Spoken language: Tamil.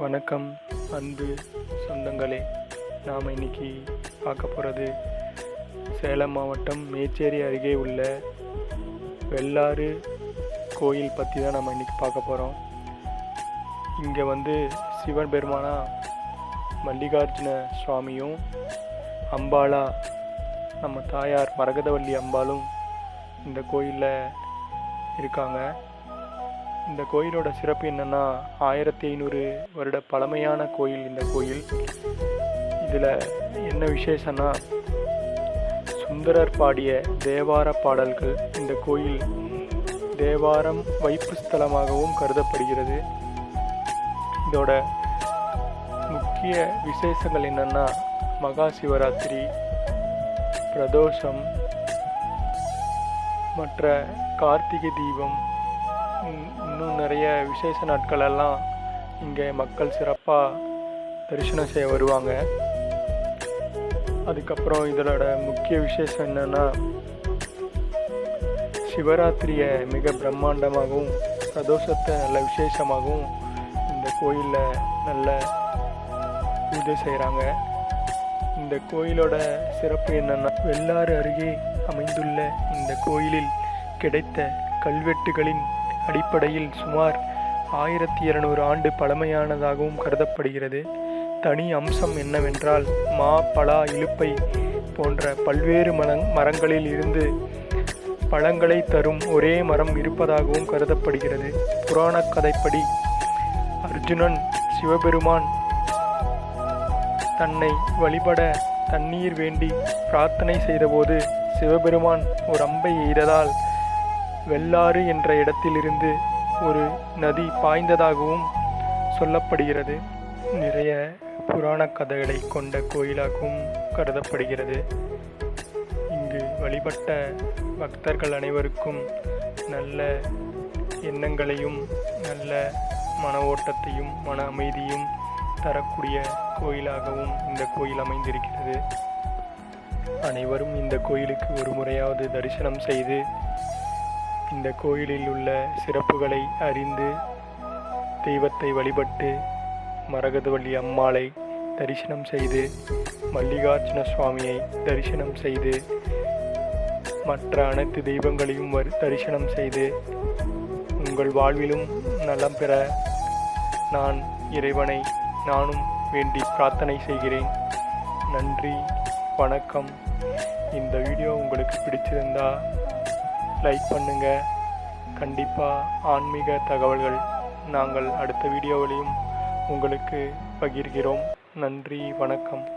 வணக்கம். அன்பு சொந்தங்களே நாம் இன்னைக்கு பார்க்க போகிறது சேலம் மாவட்டம் மேச்சேரி அருகே உள்ள வெள்ளாறு கோயில் பற்றி தான் நம்ம இன்னைக்கு பார்க்க போகிறோம் இங்கே வந்து சிவன் பெருமானா மல்லிகார்ஜுன சுவாமியும் அம்பாளா நம்ம தாயார் மரகதவள்ளி அம்பாளும் இந்த கோயிலில் இருக்காங்க. இந்த கோயிலோட சிறப்பு என்னென்னா ஆயிரத்தி ஐநூறு வருட பழமையான கோயில் இந்த கோயில். இதில் என்ன விசேஷம்னா சுந்தரர் பாடிய தேவார பாடல்கள் இந்த கோயில் தேவாரம் வைப்பு ஸ்தலமாகவும் கருதப்படுகிறது. இதோட முக்கிய விசேஷங்கள் என்னென்னா மகா சிவராத்திரி பிரதோஷம் மற்ற கார்த்திகை தீபம் இன்னும் நிறைய விசேஷ நாட்கள் எல்லாம் இங்கே மக்கள் சிறப்பாக தரிசனம் செய்ய வருவாங்க. அதுக்கப்புறம் இதனோட முக்கிய விசேஷம் என்னென்னா சிவராத்திரியை மிக பிரம்மாண்டமாகவும் பிரதோஷத்தை நல்ல விசேஷமாகவும் இந்த கோயிலில் நல்ல பூஜை செய்கிறாங்க. இந்த கோயிலோட சிறப்பு என்னென்னா வெள்ளாறு அருகே அமைந்துள்ள இந்த கோயிலில் கிடைத்த கல்வெட்டுகளின் அடிப்படையில் சுமார் ஆயிரத்தி இருநூறு ஆண்டு பழமையானதாகவும் கருதப்படுகிறது. தனி அம்சம் என்னவென்றால் மா பலா இலுப்பை போன்ற பல்வேறு மரங் மரங்களில் இருந்து பழங்களை தரும் ஒரே மரம் இருப்பதாகவும் கருதப்படுகிறது. புராணக் கதைப்படி அர்ஜுனன் சிவபெருமான் தன்னை வழிபட தண்ணீர் வேண்டி பிரார்த்தனை செய்தபோது சிவபெருமான் ஒரு அம்பை எய்ததால் வெள்ளாறு என்ற இடத்திலிருந்து ஒரு நதி பாய்ந்ததாகவும் சொல்லப்படுகிறது. நிறைய புராணக் கதைகளை கொண்ட கோயிலாகவும் கருதப்படுகிறது. இங்கு வழிபட்ட பக்தர்கள் அனைவருக்கும் நல்ல எண்ணங்களையும் நல்ல மன ஓட்டத்தையும் மன அமைதியும் தரக்கூடிய கோயிலாகவும் இந்த கோயில் அமைந்திருக்கிறது. அனைவரும் இந்த கோயிலுக்கு ஒரு முறையாவது தரிசனம் செய்து இந்த கோயிலில் உள்ள சிறப்புகளை அறிந்து தெய்வத்தை வழிபட்டு மரகதவள்ளி அம்மாளை தரிசனம் செய்து மல்லிகார்ஜுன சுவாமியை தரிசனம் செய்து மற்ற அனைத்து தெய்வங்களையும் வரி தரிசனம் செய்து உங்கள் வாழ்விலும் நலம் பெற நான் இறைவனை நானும் வேண்டி பிரார்த்தனை செய்கிறேன். நன்றி வணக்கம். இந்த வீடியோ உங்களுக்கு பிடிச்சிருந்தா லைக் பண்ணுங்க. கண்டிப்பாக ஆன்மீக தகவல்கள் நாங்கள் அடுத்த வீடியோவிலையும் உங்களுக்கு பகிர்கிறோம். நன்றி வணக்கம்.